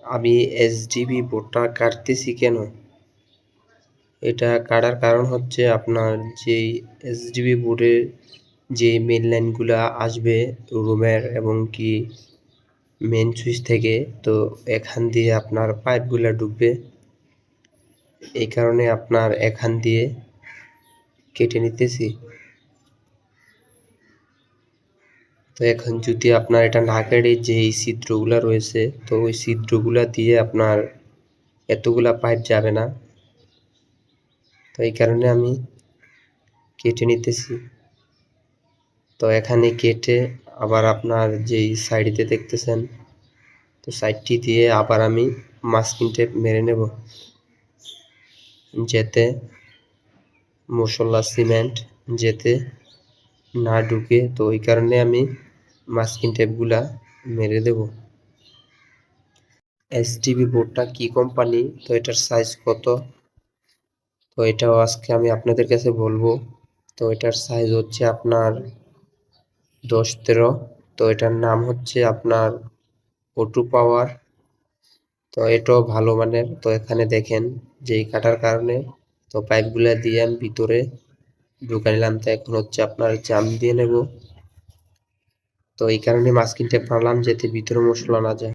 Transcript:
আমি এসডিবি বোর্ডটা কাটতেছি কেন? এটা কাটার কারণ হচ্ছে আপনার যেই এসডিবি বোর্ডে যে মেন লাইনগুলো আসবে, রুমের এবং কি মেন সুইচ থেকে, তো এখান দিয়ে আপনার পাইপগুলো ডুববে। এই কারণে আপনার এখান দিয়ে কেটে নিতেছি। তো এখন যদি আপনার এটা না কেটে যে এই ছিদ্রগুলো রয়েছে, তো ওই ছিদ্রগুলা দিয়ে আপনার এতগুলা পাইপ যাবে না। তো এই কারণে আমি কেটে নিতেছি। তো এখানে কেটে আবার আপনার যেই সাইডে দেখতেছেন, তো সাইডটি দিয়ে আবার আমি মাস্কিন টেপ মেরে নেব। যেতে মশলা সিমেন্ট যেতে না ঢুকে। তো ওই কারণে আমি মাস্কিন টেপগুলা মেরে দেব। এস টিভি বোর্ডটা কি কোম্পানি তো এটার সাইজ কত? তো এটাও আজকে আমি আপনাদের কাছে বলব। তো এটার সাইজ হচ্ছে আপনার দশ তেরো। তো এটার নাম হচ্ছে আপনার ওটু পাওয়ার তো এটাও ভালো মানের। তো এখানে দেখেন যে কাটার কারণে তো পাইপগুলা দিয়ে আমি ভিতরে ঢুকে নিলাম। তো এখন হচ্ছে আপনার জাম দিয়ে নেব। তো এই কারণে মাস্কিন টেপ পারলাম যাতে ভিতরে মশলা না যায়।